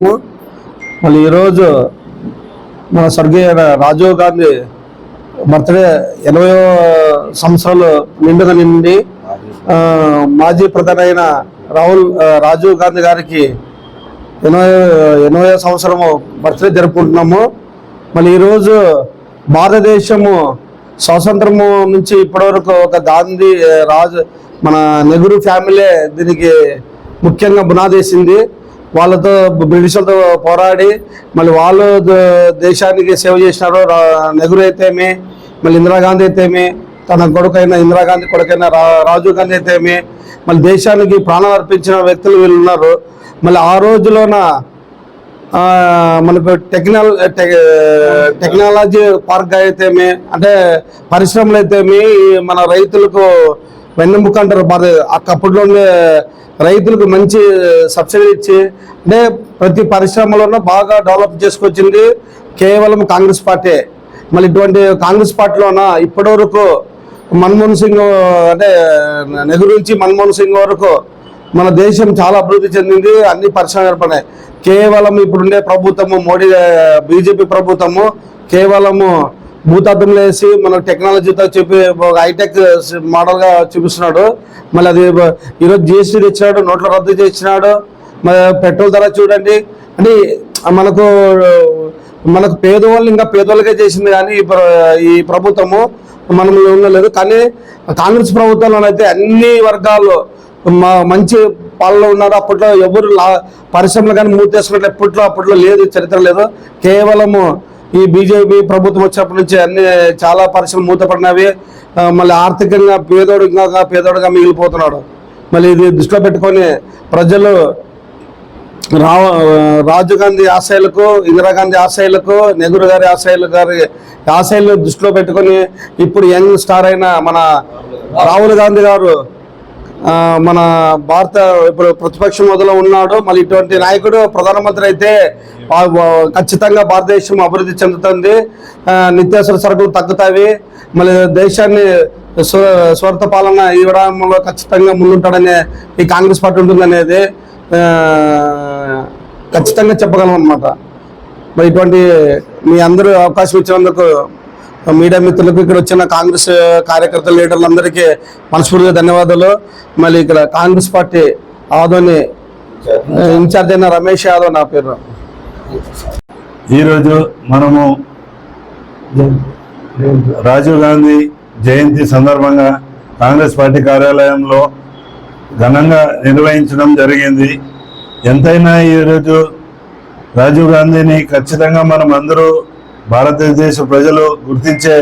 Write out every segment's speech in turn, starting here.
మళ్ళీ ఈరోజు మన స్వర్గీయ రాజీవ్ గాంధీ బర్త్డే ఎనభై సంవత్సరాలు నిండుగా నిండి మాజీ ప్రధాని అయిన రాహుల్ రాజీవ్ గాంధీ గారికి ఎనభై ఎనభై సంవత్సరము బర్త్డే జరుపుకుంటున్నాము. మళ్ళీ ఈరోజు భారతదేశము స్వాతంత్రము నుంచి ఇప్పటివరకు ఒక గాంధీ రాజు మన నెహ్రూ ఫ్యామిలీ దీనికి ముఖ్యంగా బునాదేసింది. వాళ్ళతో బ్రిటిషులతో పోరాడి మళ్ళీ వాళ్ళు దేశానికి సేవ చేసినారు రా- నెహ్రూ అయితేమి మళ్ళీ ఇందిరాగాంధీ అయితేమి తన కొడుకైన ఇందిరాగాంధీ కొడుకైన రా రాజీవ్ గాంధీ అయితేమి మళ్ళీ దేశానికి ప్రాణం అర్పించిన వ్యక్తులు వీళ్ళు ఉన్నారు. మళ్ళీ ఆ రోజులోన మనకు టెక్నాల టెక్నాలజీ పార్క్ అయితేమి అంటే పరిశ్రమలు అయితేమి మన రైతులకు వెన్నెముక అంటారు. భారత అప్పట్లోనే రైతులకు మంచి సబ్సిడీ ఇచ్చి అంటే ప్రతి పరిశ్రమలోనూ బాగా డెవలప్ చేసుకొచ్చింది కేవలం కాంగ్రెస్ పార్టీ. మళ్ళీ ఇటువంటి కాంగ్రెస్ పార్టీలోన ఇప్పటివరకు మన్మోహన్ సింగ్ అంటే నెహ్రూ నుంచి మన్మోహన్ సింగ్ వరకు మన దేశం చాలా అభివృద్ధి చెందింది అన్ని పరిశ్రమలు ఏర్పడినాయి. కేవలం ఇప్పుడుండే ప్రభుత్వము మోడీ బీజేపీ ప్రభుత్వము కేవలము భూతార్థంలో వేసి మన టెక్నాలజీతో చెప్పి ఒక హైటెక్ మోడల్గా చూపిస్తున్నాడు. మళ్ళీ అది ఈరోజు జిఎస్టీ తెచ్చినాడు నోట్ల రద్దు చేసినాడు మరి పెట్రోల్ ధర చూడండి. అంటే మనకు మనకు పేదవాళ్ళు ఇంకా పేదవాళ్ళకే చేసింది కానీ ఈ ఈ ప్రభుత్వము మనం ఉండలేదు కానీ కాంగ్రెస్ ప్రభుత్వంలోనైతే అన్ని వర్గాల్లో మా మంచి పాలన ఉన్నారు. అప్పట్లో ఎవరు లా పరిశ్రమలు కానీ మూతేసుకున్నట్లు ఎప్పట్లో అప్పట్లో లేదు చరిత్ర లేదు. కేవలము ఈ బీజేపీ ప్రభుత్వం వచ్చినప్పటి నుంచి అన్ని చాలా పరిశ్రమలు మూతపడినవి. మళ్ళీ ఆర్థికంగా పేదోడిగా పేదోడిగా పేదోడుగా మిగిలిపోతున్నాడు. మళ్ళీ ఇది దృష్టిలో పెట్టుకొని ప్రజలు రావ రాజీవ్ గాంధీ ఆశయాలకు ఇందిరాగాంధీ ఆశయాలకు నెహ్రూ గారి ఆశయాలు గారి ఆశయాలను దృష్టిలో పెట్టుకొని ఇప్పుడు యంగ్ స్టార్ అయిన మన రాహుల్ గాంధీ గారు మన భారత ఇప్పుడు ప్రతిపక్ష మొదలు ఉన్నాడు. మళ్ళీ ఇటువంటి నాయకుడు ప్రధానమంత్రి అయితే ఖచ్చితంగా భారతదేశం అభివృద్ధి చెందుతుంది. నిత్యావసర సరుకులు తగ్గుతాయి. మళ్ళీ దేశాన్ని స్వ- స్వార్థ పాలన ఇవ్వడంలో ఖచ్చితంగా ముందుంటాడనే ఈ కాంగ్రెస్ పార్టీ ఉంటుందనేది ఖచ్చితంగా చెప్పగలం అనమాట మరి ఇటువంటి మీ అందరూ అవకాశం ఇచ్చినందుకు మీడియా మిత్రులకు ఇక్కడ వచ్చిన కాంగ్రెస్ కార్యకర్తల లీడర్లందరికీ మనస్ఫూర్తిగా ధన్యవాదాలు. మళ్ళీ ఇక్కడ కాంగ్రెస్ పార్టీ ఆదోని ఇన్ఛార్జ్ అయిన రమేష్ యాదవ్ నా పేరు. ఈరోజు మనము రాజీవ్ గాంధీ జయంతి సందర్భంగా కాంగ్రెస్ పార్టీ కార్యాలయంలో ఘనంగా నిర్వహించడం జరిగింది. ఎంతైనా ఈరోజు రాజీవ్ గాంధీని ఖచ్చితంగా మనం అందరూ భారతదేశ ప్రజలు గుర్తించే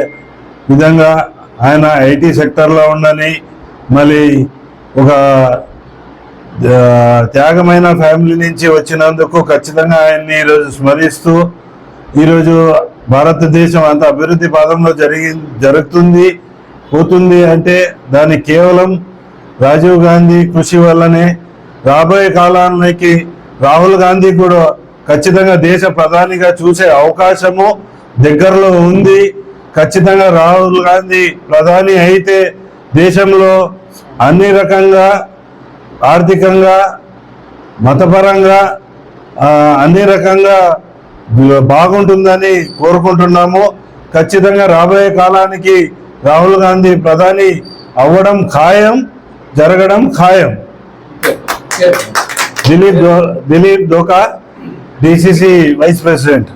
విధంగా ఆయన ఐటీ సెక్టర్లో ఉండని మళ్ళీ ఒక త్యాగమైన ఫ్యామిలీ నుంచి వచ్చినందుకు ఖచ్చితంగా ఆయన్ని ఈరోజు స్మరిస్తూ ఈరోజు భారతదేశం అంత అభివృద్ధి పాదంలో జరిగి జరుగుతుంది పోతుంది అంటే దాని కేవలం రాజీవ్ గాంధీ కృషి వల్లనే రాబోయే కాలానికి రాహుల్ గాంధీ కూడా ఖచ్చితంగా దేశ ప్రధానిగా చూసే అవకాశము దగ్గరలో ఉంది. ఖచ్చితంగా రాహుల్ గాంధీ ప్రధాని అయితే దేశంలో అన్ని రకంగా ఆర్థికంగా మతపరంగా అన్ని రకంగా బాగుంటుందని కోరుకుంటున్నాము. ఖచ్చితంగా రాబోయే కాలానికి రాహుల్ గాంధీ ప్రధాని అవ్వడం ఖాయం జరగడం ఖాయం. Dilip Dilip Doka DCC vice president.